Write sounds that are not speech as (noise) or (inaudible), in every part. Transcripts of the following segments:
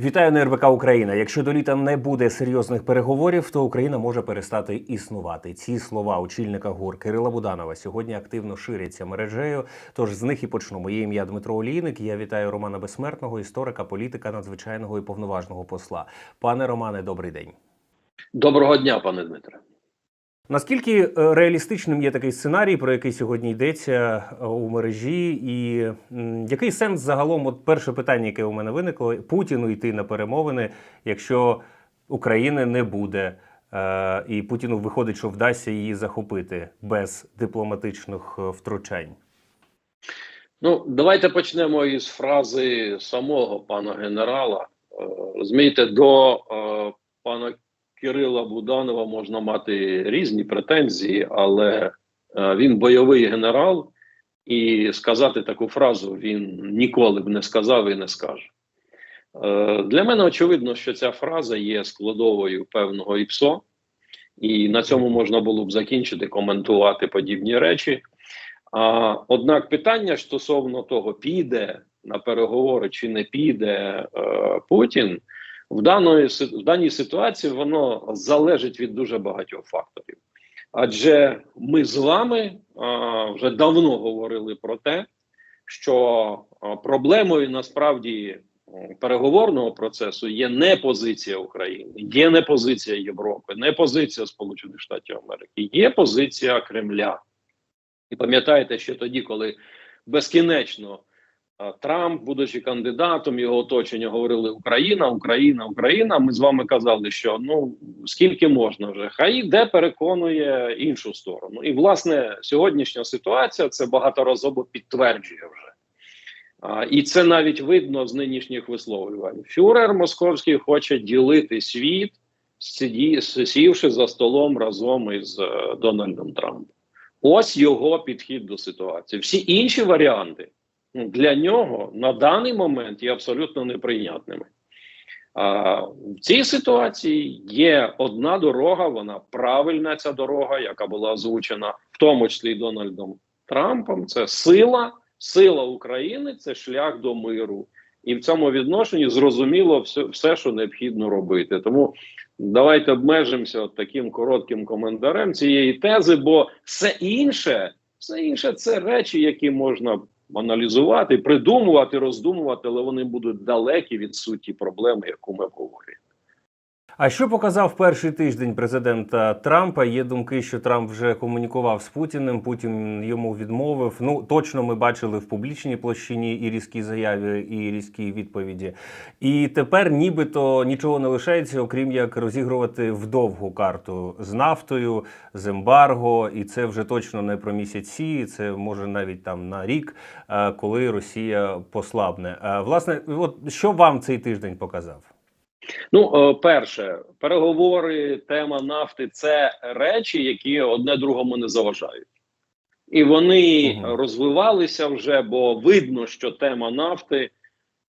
Вітаю на РБК Україна. Якщо до літа не буде серйозних переговорів, то Україна може перестати існувати. Ці слова очільника ГУР Кирила Буданова сьогодні активно ширяться мережею. Тож з них і почну. Моє ім'я Дмитро Олійник. Я вітаю Романа Безсмертного, історика, політика, надзвичайного і повноважного посла. Пане Романе, добрий день. Доброго дня, пане Дмитре. Наскільки е, реалістичним є такий сценарій, про який сьогодні йдеться е, у мережі, і який сенс загалом? От перше питання, яке у мене виникло: Путіну йти на перемовини, якщо України не буде, е, і Путіну виходить, що вдасться її захопити без дипломатичних втручань. Ну, давайте почнемо із фрази самого пана генерала. Розумієте, до пана Кирила Буданова можна мати різні претензії, але е, він бойовий генерал, і сказати таку фразу він ніколи б не сказав і не скаже. Е, Для мене очевидно, що ця фраза є складовою певного ІПСО, і на цьому можна було б закінчити коментувати подібні речі. А, однак питання стосовно того, піде на переговори чи не піде е, Путін, в, даної, в даній ситуації воно залежить від дуже багатьох факторів. Адже ми з вами а, вже давно говорили про те, що проблемою насправді переговорного процесу є не позиція України, є не позиція Європи, не позиція Сполучених Штатів Америки, є позиція Кремля. І пам'ятаєте, що тоді, коли безкінечно Трамп, будучи кандидатом, його оточення говорили Україна, Україна, Україна. Ми з вами казали, що ну скільки можна вже, хай іде переконує іншу сторону. І власне сьогоднішня ситуація це багаторазово підтверджує вже. А, і це навіть видно з нинішніх висловлювань. Фюрер московський хоче ділити світ, сівши за столом разом із е, Дональдом Трампом. Ось його підхід до ситуації. Всі інші варіанти для нього на даний момент є абсолютно неприйнятними. А, в цій ситуації є одна дорога, вона правильна ця дорога, яка була озвучена, в тому числі Дональдом Трампом. Це сила, сила України, це шлях до миру. І в цьому відношенні зрозуміло все, все що необхідно робити. Тому давайте обмежимося от таким коротким коментарем цієї тези, бо все інше, все інше це речі, які можна аналізувати, придумувати, роздумувати, але вони будуть далекі від суті проблеми, яку ми обговорюємо. А що показав перший тиждень президента Трампа? Є думки, що Трамп вже комунікував з Путіним. Путін йому відмовив. Ну точно ми бачили в публічній площині і різкі заяви, і різкі відповіді. І тепер, нібито, нічого не лишається, окрім як розігрувати вдовгу карту з нафтою, з ембарго, і це вже точно не про місяці. Це може навіть там на рік, е, коли Росія послабне. Е, Власне, от що вам цей тиждень показав? Ну, е, перше, переговори, тема нафти це речі, які одне другому не заважають. І вони Мгм. розвивалися вже, бо видно, що тема нафти,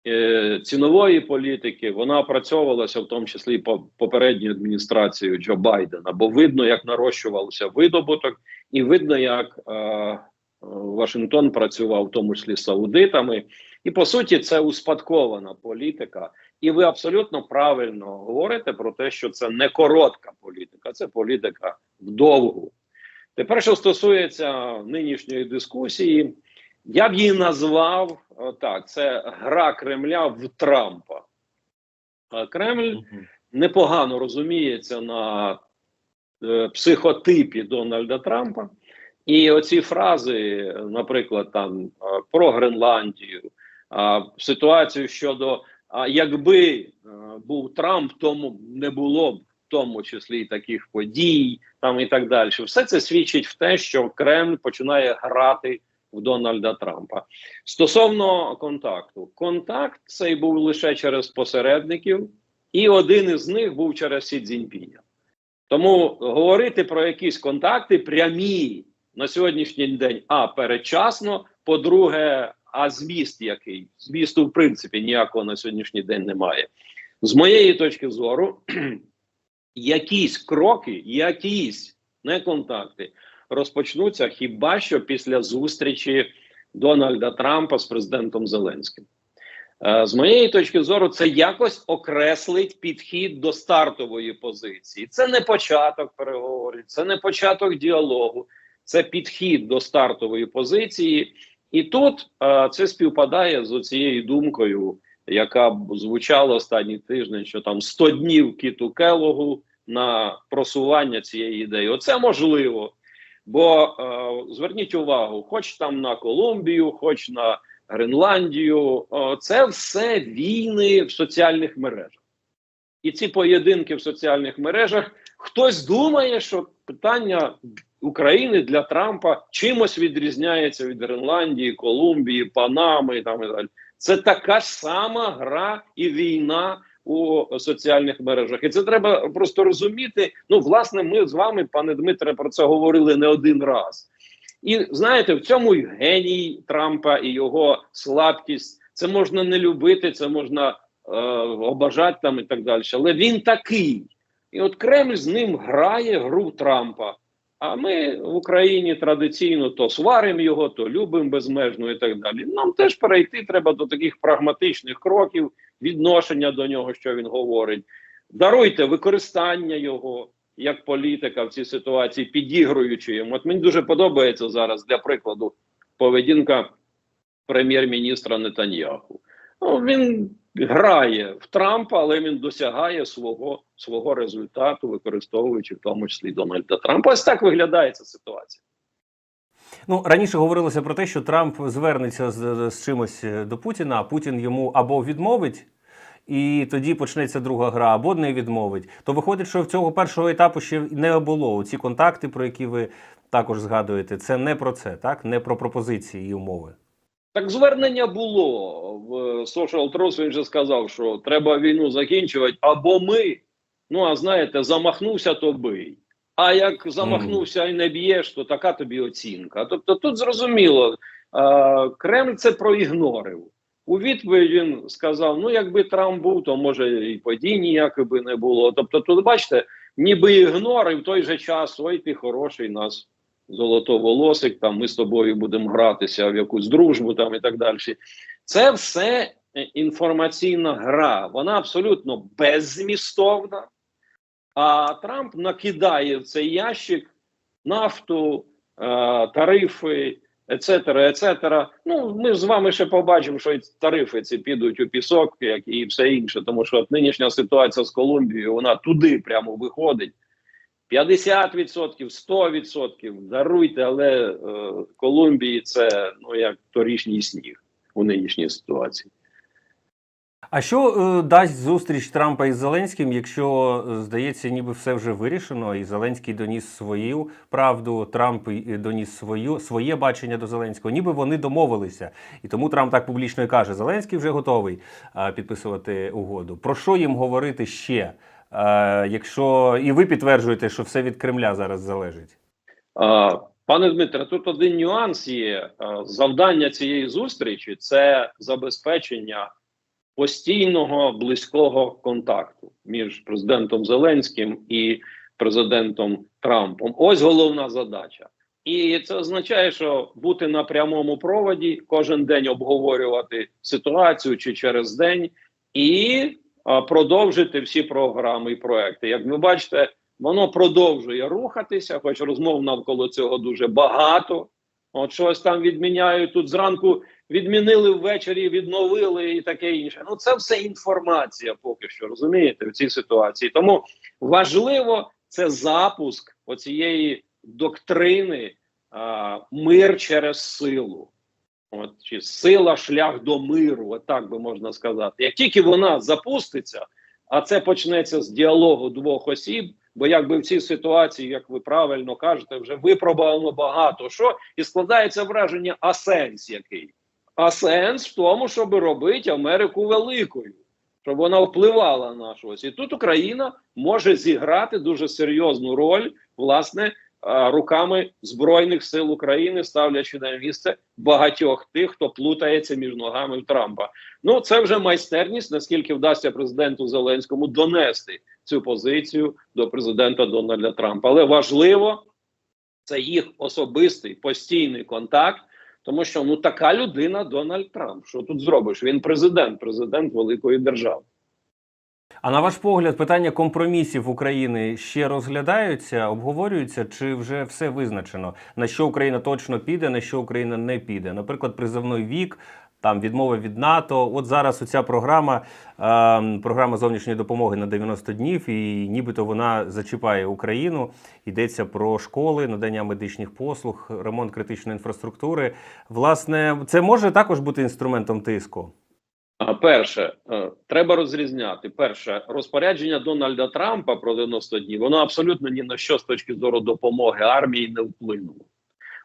е, цінової політики, вона опрацьовувалася в тому числі по попередньою адміністрацією Джо Байдена, бо видно, як нарощувався видобуток, і видно, як е, е, Вашингтон працював, в тому числі з саудитами. І по суті, це успадкована політика. І ви абсолютно правильно говорите про те, що це не коротка політика, це політика вдовгу. Тепер, що стосується нинішньої дискусії, я б її назвав так: це гра Кремля в Трампа. Кремль непогано розуміється на е, психотипі Дональда Трампа. І оці фрази, наприклад, там е, про Гренландію, ситуацію щодо а якби е, був Трамп, тому не було б в тому числі таких подій, там і так далі. Все це свідчить в те, що Кремль починає грати в Дональда Трампа. Стосовно контакту, контакт цей був лише через посередників, і один із них був через Сі Цзіньпіня. Тому говорити про якісь контакти прямі на сьогоднішній день а передчасно. По-друге, а зміст який? Змісту, в принципі, ніякого на сьогоднішній день немає. З моєї точки зору, (clears throat) якісь кроки, якісь не контакти розпочнуться хіба що після зустрічі Дональда Трампа з президентом Зеленським. Е, З моєї точки зору, це якось окреслить підхід до стартової позиції. Це не початок переговорів, це не початок діалогу, це підхід до стартової позиції. І тут е, це співпадає з цією думкою, яка звучала останній тиждень, що там 100 днів кіту Келогу на просування цієї ідеї. Оце можливо. Бо е, зверніть увагу, хоч там на Колумбію, хоч на Гренландію, о, це все війни в соціальних мережах. І ці поєдинки в соціальних мережах хтось думає, що питання України для Трампа чимось відрізняється від Гренландії, Колумбії, Панами там і далі. Це така ж сама гра і війна у соціальних мережах. І це треба просто розуміти. Ну, власне, ми з вами, пане Дмитре, про це говорили не один раз. І знаєте, в цьому й геній Трампа і його слабкість. Це можна не любити, це можна е, обажати там і так далі. Але він такий. І от Кремль з ним грає гру Трампа. А ми в Україні традиційно то сваримо його, то любимо безмежно і так далі. Нам теж перейти треба до таких прагматичних кроків, відношення до нього, що він говорить. Даруйте використання його як політика в цій ситуації, підігруючи йому. От мені дуже подобається зараз для прикладу поведінка прем'єр-міністра Нетаньяху. Ну, він грає в Трампа, але він досягає свого свого результату, використовуючи в тому числі Дональда Трампа. Ось так виглядає ця ситуація. Ну раніше говорилося про те, що Трамп звернеться з, з чимось до Путіна, а Путін йому або відмовить. І тоді почнеться друга гра, або не відмовить. То виходить, що в цього першого етапу ще не було. Ці контакти, про які ви також згадуєте, це не про це, так? Не про пропозиції і умови. Так звернення було в Social Trust, Він же сказав, що треба війну закінчувати, або ми. Ну а знаєте, замахнувся, то бий. А як замахнувся і не б'єш, то така тобі оцінка. Тобто, тут зрозуміло, е, Кремль це проігнорив. У відповідь він сказав: ну, якби Трамп був, то може і подій ніякої би не було. Тобто, тут бачите, ніби ігнор, і в той же час ой, ти хороший нас золотоволосик, там ми з тобою будемо гратися в якусь дружбу там і так далі. Це все інформаційна гра, вона абсолютно беззмістовна. А Трамп накидає в цей ящик нафту, е, тарифи, ецетера, ецетера. Ну, ми з вами ще побачимо, що тарифи ці підуть у пісок, як і все інше, тому що нинішня ситуація з Колумбією, вона туди прямо виходить. 50%, 100%, даруйте, але е, Колумбії це ну як торішній сніг у нинішній ситуації. А що е, дасть зустріч Трампа із Зеленським, якщо е, здається, ніби все вже вирішено, і Зеленський доніс свою правду, Трамп доніс свою своє бачення до Зеленського, ніби вони домовилися, і тому Трамп так публічно і каже: Зеленський вже готовий е, підписувати угоду. Про що їм говорити ще? Е, якщо і ви підтверджуєте, що все від Кремля зараз залежить. А, Пане Дмитре, тут один нюанс є. А, Завдання цієї зустрічі це забезпечення постійного близького контакту між президентом Зеленським і президентом Трампом. Ось головна задача. І це означає, що бути на прямому проводі, кожен день обговорювати ситуацію чи через день, і продовжити всі програми і проекти. Як ви бачите, воно продовжує рухатися, хоч розмов навколо цього дуже багато. От щось там відміняють тут зранку. Відмінили ввечері, відновили і таке інше. Ну це все інформація, поки що розумієте в цій ситуації. Тому важливо це запуск оцієї доктрини а, мир через силу. От чи сила шлях до миру, от так би можна сказати. Як тільки вона запуститься, а це почнеться з діалогу двох осіб. Бо якби в цій ситуації, як ви правильно кажете, вже випробовано багато що, і складається враження а сенс який. А сенс в тому, щоб робити Америку великою, щоб вона впливала на щось. І тут Україна може зіграти дуже серйозну роль, власне, руками Збройних сил України, ставлячи на місце багатьох тих, хто плутається між ногами в Трампа. Ну це вже майстерність, наскільки вдасться президенту Зеленському донести цю позицію до президента Дональда Трампа. Але важливо це їх особистий постійний контакт, Тому що ну така людина Дональд Трамп. Що тут зробиш? Він президент, президент великої держави. А на ваш погляд, питання компромісів України ще розглядаються, обговорюються, чи вже все визначено? На що Україна точно піде, на що Україна не піде? Наприклад, призовний вік, там відмови від НАТО. От зараз оця програма, е, програма зовнішньої допомоги на 90 днів, і нібито вона зачіпає Україну. Йдеться про школи, надання медичних послуг, ремонт критичної інфраструктури. Власне, це може також бути інструментом тиску. Перше, е, треба розрізняти. Перше, розпорядження Дональда Трампа про 90 днів, воно абсолютно ні на що з точки зору допомоги армії не вплинуло.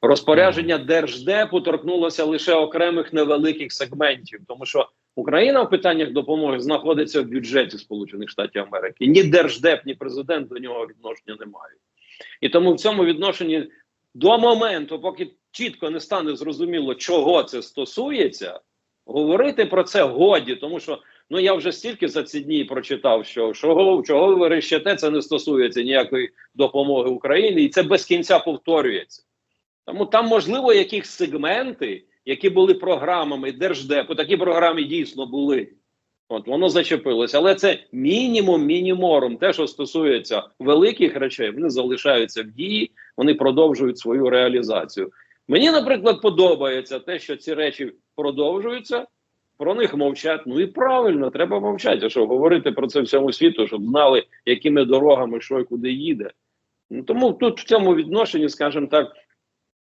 Розпорядження Держдепу торкнулося лише окремих невеликих сегментів, тому що Україна в питаннях допомоги знаходиться в бюджеті Сполучених Штатів Америки. Ні Держдеп, ні президент до нього відношення не мають. І тому в цьому відношенні до моменту, поки чітко не стане зрозуміло, чого це стосується, говорити про це годі, тому що ну я вже стільки за ці дні прочитав, що чого, чого ви верещите, це не стосується ніякої допомоги Україні, і це без кінця повторюється. Тому там, можливо, якісь сегменти, які були програмами Держдепу, такі програми дійсно були. От воно зачепилося, але це мінімум мініморум. Те, що стосується великих речей, вони залишаються в дії, вони продовжують свою реалізацію. Мені, наприклад, подобається те, що ці речі продовжуються, про них мовчать. Ну і правильно, треба мовчати. А що говорити про це всьому світу, щоб знали, якими дорогами що і куди їде. Ну тому тут в цьому відношенні, скажімо так,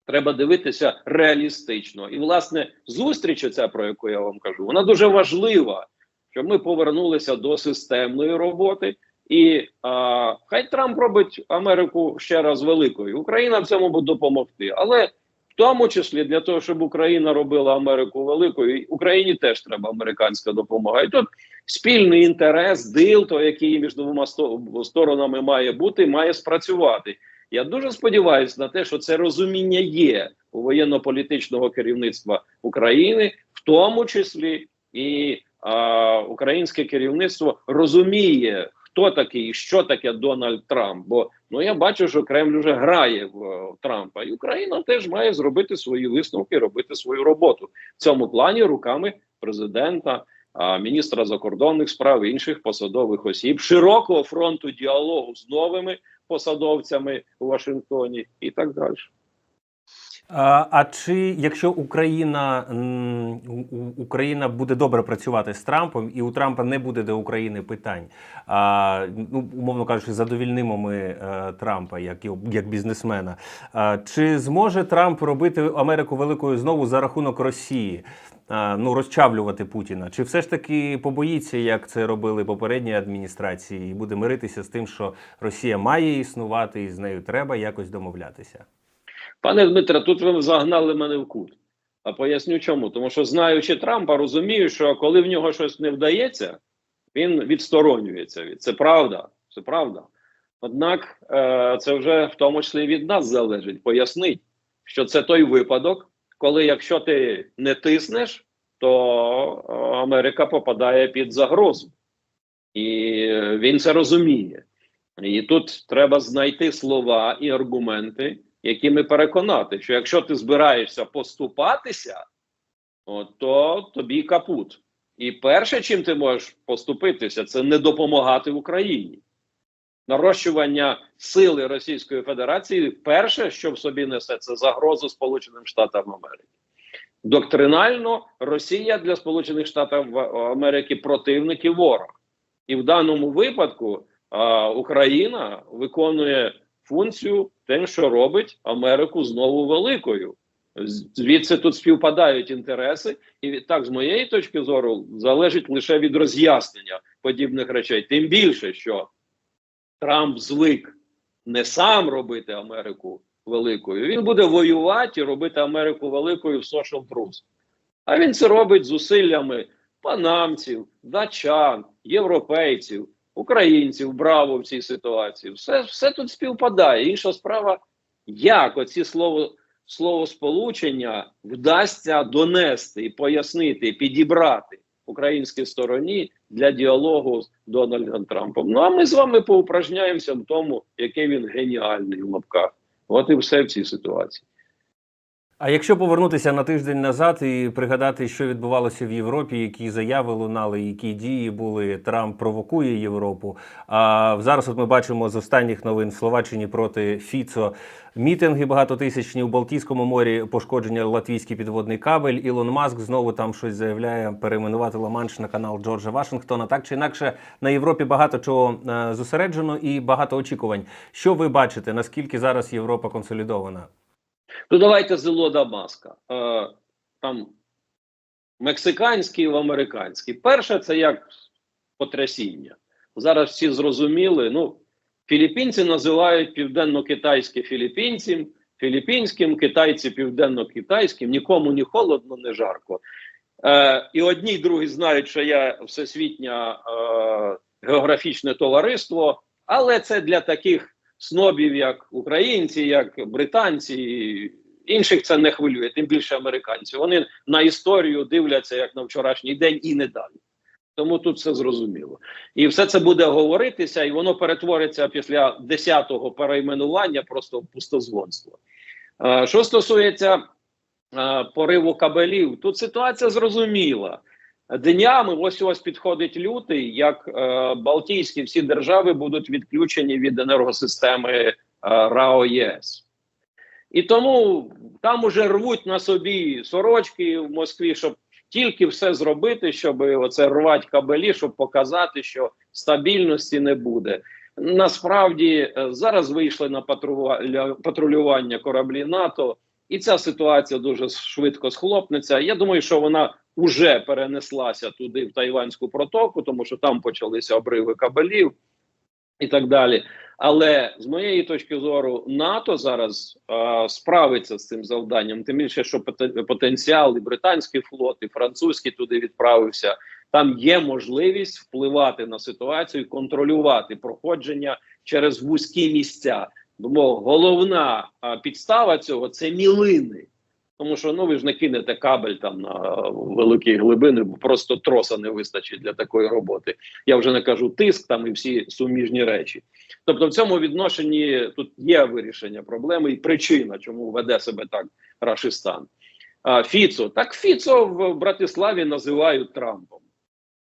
треба дивитися реалістично. І, власне, зустріч, оця, про яку я вам кажу, вона дуже важлива, щоб ми повернулися до системної роботи. І а, хай Трамп робить Америку ще раз великою. Україна в цьому буде допомогти. Але тому числі для того, щоб Україна робила Америку великою, Україні теж треба американська допомога. І тут спільний інтерес, дил, то який між двома сто- сторонами має бути, має спрацювати. Я дуже сподіваюся на те, що це розуміння є у воєнно-політичного керівництва України, в тому числі і а, українське керівництво розуміє, хто такий і що таке Дональд Трамп. Бо ну я бачу, що Кремль вже грає в, е, Трампа, і Україна теж має зробити свої висновки, робити свою роботу в цьому плані руками президента. а, Міністра закордонних справ інших посадових осіб, широкого фронту діалогу з новими посадовцями у Вашингтоні і так далі. А, чи якщо Україна Україна буде добре працювати з Трампом, і у Трампа не буде до України питань, а, ну умовно кажучи, задовільнимо ми е, Трампа як як бізнесмена, а, чи зможе Трамп робити Америку великою знову за рахунок Росії? Ну розчавлювати Путіна, чи все ж таки побоїться, як це робили попередні адміністрації, і буде миритися з тим, що Росія має існувати, і з нею треба якось домовлятися? Пане Дмитре, тут ви загнали мене в кут. А поясню чому. Тому що, знаючи Трампа, розумію, що коли в нього щось не вдається, він відсторонюється від це правда. Це правда. Однак е, це вже в тому числі від нас залежить. Пояснить, що це той випадок, коли якщо ти не тиснеш, то е, Америка попадає під загрозу. І він це розуміє. І тут треба знайти слова і аргументи, якими переконати, що якщо ти збираєшся поступатися, то тобі капут. І перше, чим ти можеш поступитися, це не допомагати Україні. Нарощування сили Російської Федерації перше, що в собі несе, це загрозу Сполученим Штатам Америки. Доктринально Росія для Сполучених Штатів Америки противник і ворог. І в даному випадку а, Україна виконує функцію тим, що робить Америку знову великою. Звідси тут співпадають інтереси, і відтак, з моєї точки зору, залежить лише від роз'яснення подібних речей. Тим більше, що Трамп звик не сам робити Америку великою, він буде воювати і робити Америку великою в social truth. А він це робить зусиллями панамців, датчан, європейців, українців, браво в цій ситуації. Все, все тут співпадає. Інша справа, як оці слово, словосполучення вдасться донести і пояснити, підібрати українській стороні для діалогу з Дональдом Трампом. Ну а ми з вами поупражняємося в тому, який він геніальний в лапках. От і все в цій ситуації. А якщо повернутися на тиждень назад і пригадати, що відбувалося в Європі, які заяви лунали, які дії були, Трамп провокує Європу. А зараз от ми бачимо з останніх новин в Словаччині проти Фіцо мітинги багатотисячні у Балтійському морі, пошкодження латвійський підводний кабель. Ілон Маск знову там щось заявляє перейменувати Ла-Манш на канал Джорджа Вашингтона. Так чи інакше на Європі багато чого е, зосереджено і багато очікувань. Що ви бачите? Наскільки зараз Європа консолідована? Ну, давайте з Ілона Маска. Е, там мексиканський в американський. Перше, це як потрясіння. Зараз всі зрозуміли. Ну, філіппінці називають південно-китайське філіппінцям, філіппінським, китайці південно-китайським, нікому ні холодно, ні жарко. Е, і одні, й другі знають, що я всесвітнє е, географічне товариство, але це для таких снобів, як українці, як британці, інших це не хвилює, тим більше американці. Вони на історію дивляться як на вчорашній день і не далі. Тому тут все зрозуміло. І все це буде говоритися, і воно перетвориться після 10-го перейменування просто в пустозвонство. Е, Що стосується е, пориву кабелів, тут ситуація зрозуміла. Днями ось ось підходить лютий, як е, Балтійські всі держави будуть відключені від енергосистеми е, РАО ЄС. І тому там уже рвуть на собі сорочки в Москві, щоб тільки все зробити, щоб оце рвати кабелі, щоб показати, що стабільності не буде. Насправді е, зараз вийшли на патрулювання, кораблі НАТО, і ця ситуація дуже швидко схлопнеться. Я думаю, що вона вже перенеслася туди в Тайванську протоку, тому що там почалися обриви кабелів і так далі. Але з моєї точки зору, НАТО зараз е, справиться з цим завданням. Тим більше, що поте- потенціал і британський флот, і французький туди відправився. Там є можливість впливати на ситуацію, контролювати проходження через вузькі місця. Бо головна підстава цього це мілини. Тому що ну ви ж не кинете кабель там на великі глибини, бо просто троса не вистачить для такої роботи. Я вже не кажу тиск там і всі суміжні речі. Тобто, в цьому відношенні тут є вирішення проблеми і причина, чому веде себе так Рашистан. А, Фіцо, так Фіцо в Братиславі називають Трампом.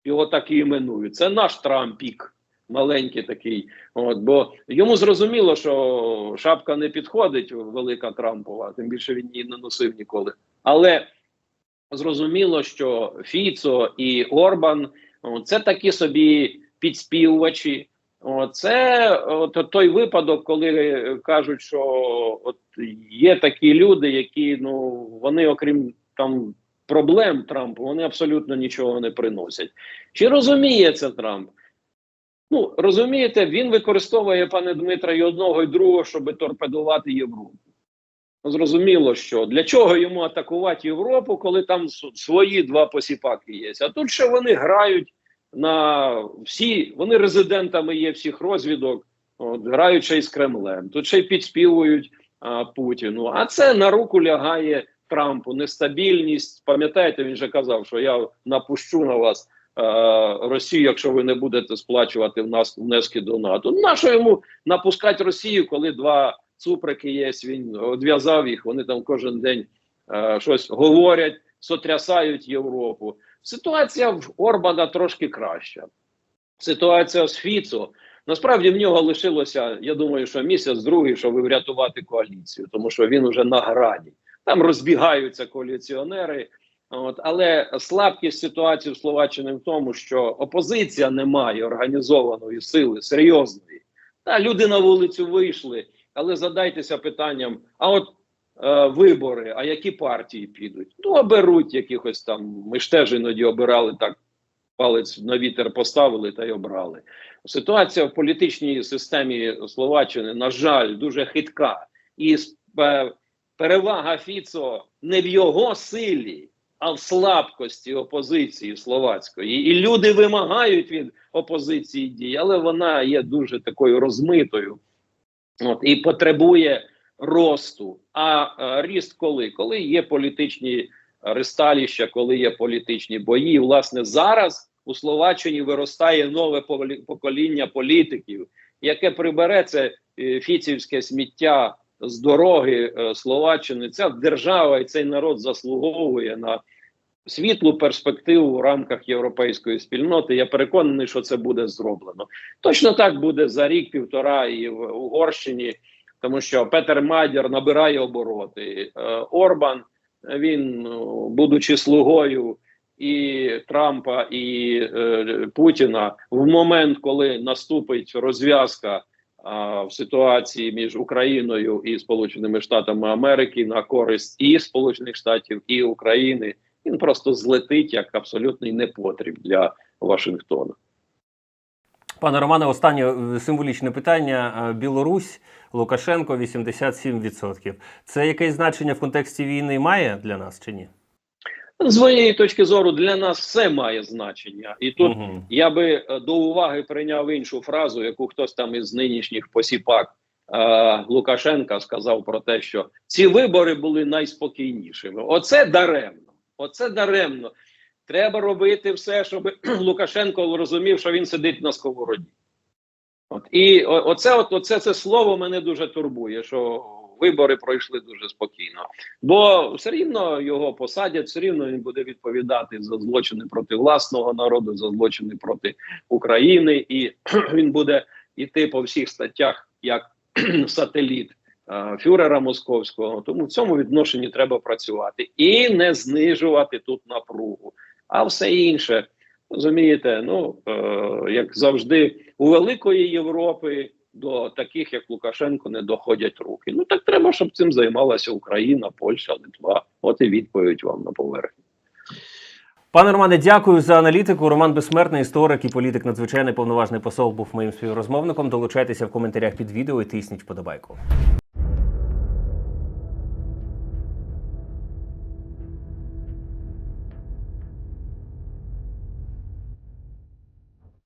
Його так і іменують. Це наш Трампік, маленький такий. От, бо йому зрозуміло, що шапка не підходить велика Трампова, тим більше він її не носив ніколи. Але зрозуміло, що Фіцо і Орбан це такі собі підспівувачі. Це от, той випадок, коли кажуть, що от є такі люди, які ну вони, окрім там проблем Трампу, вони абсолютно нічого не приносять. Чи розуміє це Трамп? Ну розумієте, він використовує пане Дмитра і одного і другого, щоб торпедувати Європу. Зрозуміло, що для чого йому атакувати Європу, коли там свої два посіпаки є. А тут ще вони грають на всі, вони резидентами є всіх розвідок, от, грають ще й з Кремлем. Тут ще й підспівують а, Путіну. А це на руку лягає Трампу. Нестабільність. Пам'ятаєте, він же казав, що я напущу на вас Росію, якщо ви не будете сплачувати в нас внески до НАТО. Нащо йому напускати Росію, коли два цуприки є? Він одв'язав їх. Вони там кожен день е, щось говорять, сотрясають Європу. Ситуація в Орбана трошки краща. Ситуація з Фіцо. Насправді в нього лишилося, я думаю, що місяць другий, щоб врятувати коаліцію, тому що він уже на грані. Там розбігаються коаліціонери. От, але слабкість ситуації в Словаччині в тому, що опозиція не має організованої сили, серйозної. Та люди на вулицю вийшли, але задайтеся питанням: а от е, вибори, а які партії підуть? Ну, оберуть якихось там. Ми ж теж іноді обирали так, палець на вітер поставили та й обрали. Ситуація в політичній системі Словаччини, на жаль, дуже хитка. І е, перевага Фіцо не в його силі, а в слабкості опозиції словацької. І люди вимагають від опозиції дій, але вона є дуже такою розмитою от, і потребує росту. А е, ріст коли? Коли є політичні ристаліща, коли є політичні бої. Власне, зараз у Словаччині виростає нове покоління політиків, яке прибере це е, фіцівське сміття з дороги е, Словаччини. Ця держава і цей народ заслуговує на світлу перспективу в рамках європейської спільноти. Я переконаний, що це буде зроблено. Точно так буде за рік-півтора і в Угорщині, тому що Петер Мадяр набирає обороти. Е, Орбан він, ну, будучи слугою і Трампа, і е, Путіна, в момент, коли наступить розв'язка в ситуації між Україною і Сполученими Штатами Америки на користь і Сполучених Штатів, і України, він просто злетить як абсолютний непотріб для Вашингтона. Пане Романе, останнє е, символічне питання. Е, Білорусь, Лукашенко 87%. Це якесь значення в контексті війни має для нас чи ні? З моєї точки зору, для нас все має значення, і тут Мгм. Я би е, до уваги прийняв іншу фразу, яку хтось там із нинішніх посіпак е, Лукашенка сказав про те, що ці вибори були найспокійнішими. Оце даремно. Оце даремно. Треба робити все, щоб (clears throat) Лукашенко розумів, що він сидить на сковороді. От і оце, от, оце це слово мене дуже турбує, що вибори пройшли дуже спокійно. Бо все рівно його посадять, все рівно він буде відповідати за злочини проти власного народу, за злочини проти України, і (clears throat) він буде йти по всіх статтях як (clears throat) сателіт е, фюрера московського. Тому в цьому відношенні треба працювати і не знижувати тут напругу. А все інше, розумієте, ну е, як завжди, у великої Європи до таких, як Лукашенко, не доходять руки. Ну так треба, щоб цим займалася Україна, Польща, Литва. От і відповідь вам на поверхні. Пане Романе, дякую за аналітику. Роман Безсмертний, історик і політик, надзвичайний повноважний посол був моїм співрозмовником. Долучайтеся в коментарях під відео і тисніть вподобайку.